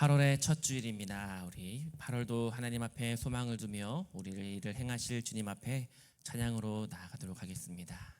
8월의 첫 주일입니다. 우리 8월도 하나님 앞에 소망을 두며 우리를 행하실 주님 앞에 찬양으로 나아가도록 하겠습니다.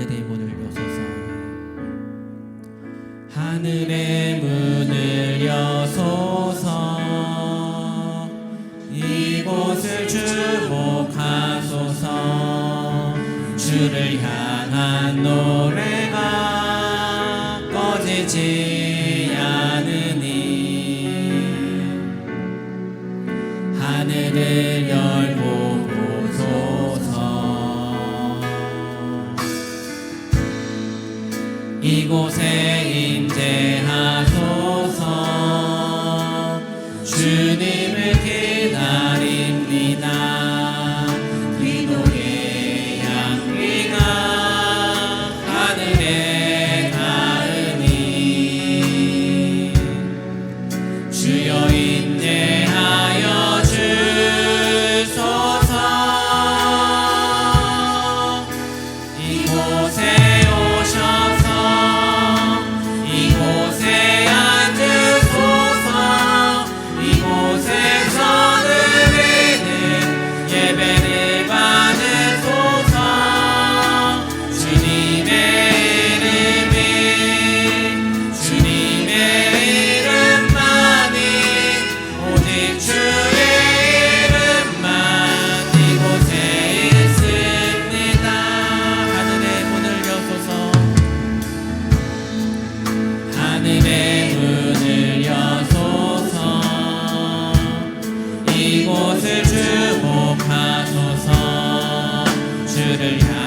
하늘의 문을 여소서. 하늘의 문을 여소서. 이곳을 주목하소서. 주를 향한 노 이곳에 임재하소서. 주님 Yeah.